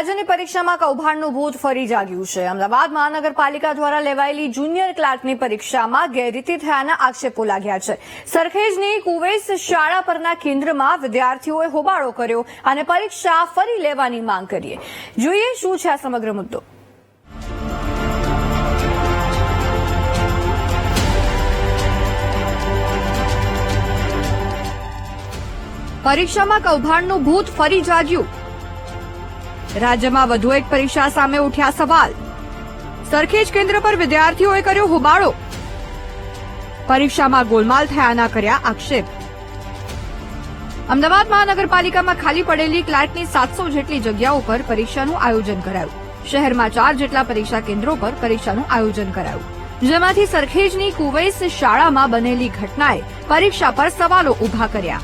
રાજ્યની પરીક્ષામાં કૌભાંડનું ભૂત ફરી જાગ્યું છે. અમદાવાદ મહાનગરપાલિકા દ્વારા લેવાયેલી જુનિયર ક્લાર્કની પરીક્ષામાં ગેરરીતિ થયાના આક્ષેપો લાગ્યા છે. સરખેજની કુવેસ શાળા પરના કેન્દ્રમાં વિદ્યાર્થીઓએ હોબાળો કર્યો અને પરીક્ષા ફરી લેવાની માંગ કરીએ. જોઈએ શું છે આ સમગ્ર મુદ્દો. પરીક્ષામાં કૌભાંડનું ભૂત ફરી જાગ્યું. રાજ્યમાં વધુ એક પરીક્ષા સામે ઉઠ્યા સવાલ. સરખેજ કેન્દ્ર પર વિદ્યાર્થીઓએ કર્યો હોબાળો. પરીક્ષામાં ગોલમાલ થયાના કર્યા આક્ષેપ. અમદાવાદ મહાનગરપાલિકામાં ખાલી પડેલી ક્લાર્કની સાતસો જેટલી જગ્યાઓ પર પરીક્ષાનું આયોજન કરાયું. શહેરમાં ચાર જેટલા પરીક્ષા કેન્દ્રો પર પરીક્ષાનું આયોજન કરાયું. જેમાંથી સરખેજની કુવૈસ શાળામાં બનેલી ઘટનાએ પરીક્ષા પર સવાલો ઊભા કર્યા.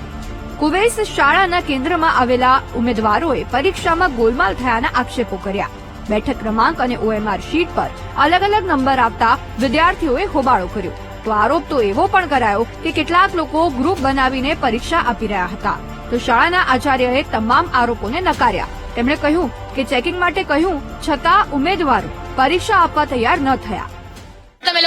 કુવૈસ શાળાના કેન્દ્રમાં આવેલા ઉમેદવારોએ પરીક્ષામાં ગોલમાલ થયાના આક્ષેપો કર્યા. બેઠક ક્રમાંક અને ઓએમઆર શીટ પર અલગ અલગ નંબર આપતા વિદ્યાર્થીઓએ હોબાળો કર્યો. તો આરોપ તો એવો પણ કરાયો કે કેટલાક લોકો ગ્રુપ બનાવીને પરીક્ષા આપી રહ્યા હતા. તો શાળાના આચાર્યએ તમામ આરોપોને નકાર્યા. તેમણે કહ્યું કે ચેકિંગ માટે કહ્યું, છતાં ઉમેદવારો પરીક્ષા આપવા તૈયાર ન થયા.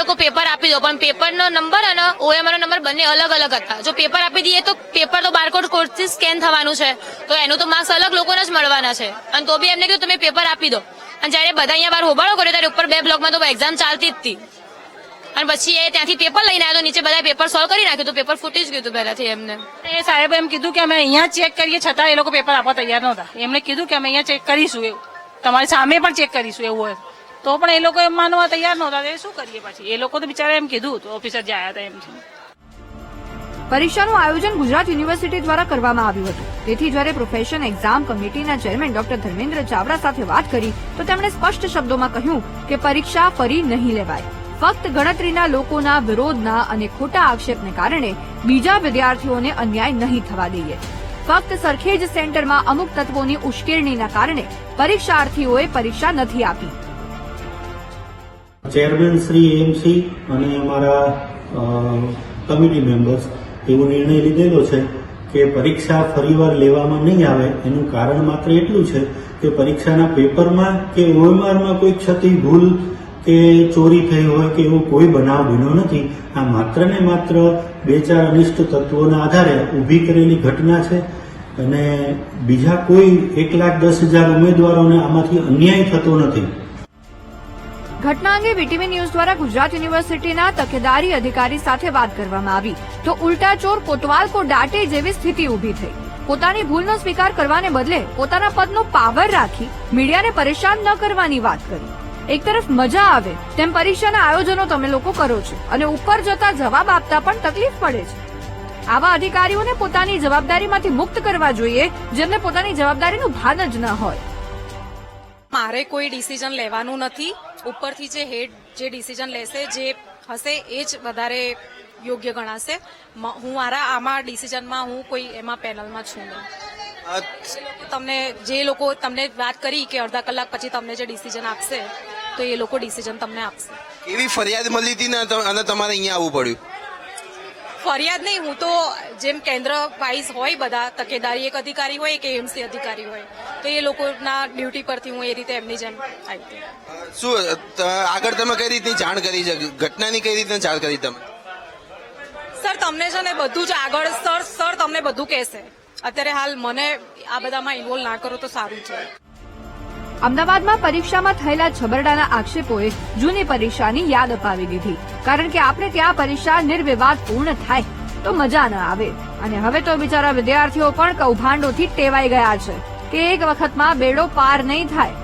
લોકો પેપર આપી દો, પણ પેપરનો નંબર અને ઓએમઆર નો નંબર બંને અલગ અલગ હતા. જો પેપર આપી દઈએ તો પેપર તો બારકોડ કોડથી સ્કેન થવાનું છે. તો એનું તો માર્ક્સ અલગ લોકોને જ મળવાના છે. અને તો બી એમને કીધું, તમે પેપર આપી દો. અને જ્યારે બધા અહીંયા બહાર હોબાળો કર્યો ત્યારે ઉપર બે બ્લોકમાં તો એક્ઝામ ચાલતી જ હતી. અને પછી એ ત્યાંથી પેપર લઈને આવ્યો નીચે બધા પેપર સોલ્વ કરી નાખ્યું તો પેપર ફૂટી જ ગયું હતું પહેલાથી એમને. એ સાહેબ એમ કીધું કે અમે અહીંયા ચેક કરીએ, છતાં એ લોકો પેપર આપવા તૈયાર નહોતા. એમણે કીધું કે અમે અહીંયા ચેક કરીશું. એવું તમારી સામે પણ ચેક કરીશું એવું હોય. તો પણ એ લોકો એમ માનવા તૈયાર નહોતા. શું કરીએ પછી? એ લોકો તો બિચારા એમ કીધું તો ઓફિસર જે આવ્યા હતા એમ છે. પરીક્ષાનું આયોજન ગુજરાત યુનિવર્સિટી દ્વારા કરવામાં આવ્યું હતું. તેથી જ્યારે પ્રોફેશન એક્ઝામ કમિટીના ચેરમેન ડોક્ટર ધર્મેન્દ્ર ચાવડા સાથે વાત કરી, તો તેમણે સ્પષ્ટ શબ્દોમાં કહ્યું કે પરીક્ષા ફરી નહીં લેવાય. ફક્ત ગણતરીના લોકોના વિરોધના અને ખોટા આક્ષેપને કારણે બીજા વિદ્યાર્થીઓને અન્યાય નહીં થવા દઈએ. ફક્ત સરખેજ સેન્ટરમાં અમુક તત્વોની ઉશ્કેરણીના કારણે પરીક્ષાર્થીઓએ પરીક્ષા નથી આપી. ચેરમેન શ્રી એમસી અને અમારા કમિટી મેમ્બર્સ, એવો નિર્ણય લીધેલો છે કે પરીક્ષા ફરીવાર લેવામાં નહીં આવે. એનું કારણ માત્ર એટલું છે કે પરીક્ષાના પેપરમાં કે ઓએમઆરમાં કોઈ ક્ષતિ ભૂલ કે ચોરી થઈ હોય કે એવો કોઈ બનાવ બન્યો નથી. આ માત્ર ને માત્ર બે ચાર અનિષ્ટ તત્વોના આધારે ઊભી કરેલી ઘટના છે અને બીજા કોઈ એક લાખ દસ હજાર ઉમેદવારોને આમાંથી અન્યાય થતો નથી. ઘટના અંગે વીટીવી ન્યૂઝ દ્વારા ગુજરાત યુનિવર્સિટીના તકેદારી અધિકારી સાથે વાત કરવામાં આવી. તો ઉલટા ચોર કોતવાલ કો દાટે જેવી સ્થિતિ ઊભી થઈ. પોતાની ભૂલનો સ્વીકાર કરવાને બદલે પોતાના પદનો પાવર રાખી મીડિયાને પરેશાન ન કરવાની વાત કરી. એક તરફ મજા આવે તેમ પરીક્ષાના આયોજનો તમે લોકો કરો છો અને ઉપર જતા જવાબ આપતા પણ તકલીફ પડે છે. આવા અધિકારીઓને પોતાની જવાબદારીમાંથી મુક્ત કરવા જોઈએ જેમને પોતાની જવાબદારીનું ભાન જ ન હોય. મારે કોઈ ડિસિઝન લેવાનું નથી. ઉપરથી જે હેડ જે ડિસિઝન લેશે જે હશે એ જ વધારે યોગ્ય ગણાશે. હું મારા આમાં ડિસિઝનમાં હું કોઈ એમાં પેનલમાં છું નહીં. તમને જે લોકો તમને વાત કરી કે અડધા કલાક પછી તમને જે ડિસિઝન આપશે તો એ લોકો ડિસિઝન તમને આપશે. એવી ફરિયાદ મળી હતી ને અને તમારે અહીંયા આવવું પડ્યું? ફરિયાદ નહીં હું તો જેમ કેન્દ્ર વાઇઝ હોય બધા તકેદારી એક અધિકારી હોય કે એમસી અધિકારી હોય તો એ લોકોના ડ્યુટી પરથી હું એ રીતે એમની જેમ આવી શું આગળ તમે કઈ રીતની જાણ કરી છે? ઘટનાની કઈ રીતની જાણ કરી તમે? સર તમને છે ને બધું જ આગળ સર સર તમને બધું કહેશે. અત્યારે હાલ મને આ બધામાં ઇન્વોલ્વ ના કરો તો સારું છે. અમદાવાદમાં પરીક્ષામાં થયેલા છબરડાના આક્ષેપોએ જૂની પરીક્ષાની યાદ અપાવી દીધી. કારણ કે આપણે ત્યાં પરીક્ષા નિર્વિવાદ પૂર્ણ થાય તો મજા ન આવે. અને હવે તો બિચારા વિદ્યાર્થીઓ પણ કૌભાંડોથી ટેવાઈ ગયા છે કે એક વખતમાં બેડો પાર નહીં થાય.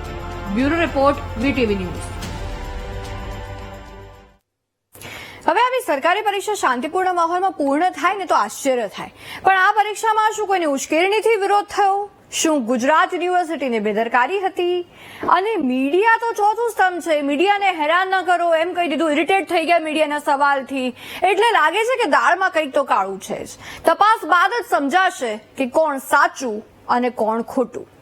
Bureau report, VTV news. હવે આવી સરકારી પરીક્ષા શાંતિપૂર્ણ માહોલમાં પૂર્ણ થાય ને તો આશ્ચર્ય થાય. પણ આ પરીક્ષામાં શું કોઈને ઉશ્કેરણીથી વિરોધ થયો? શું ગુજરાત યુનિવર્સિટીની બેદરકારી હતી? અને મીડિયા તો ચોથું સ્તંભ છે. મીડિયાને હેરાન ન કરો. એમ કહી દીધું ઇરિટેટ થઈ ગયા મીડિયાના સવાલથી. એટલે લાગે છે કે દાળમાં કંઈક તો કાળું છે જ. તપાસ બાદ જ સમજાશે કે કોણ સાચું અને કોણ ખોટું.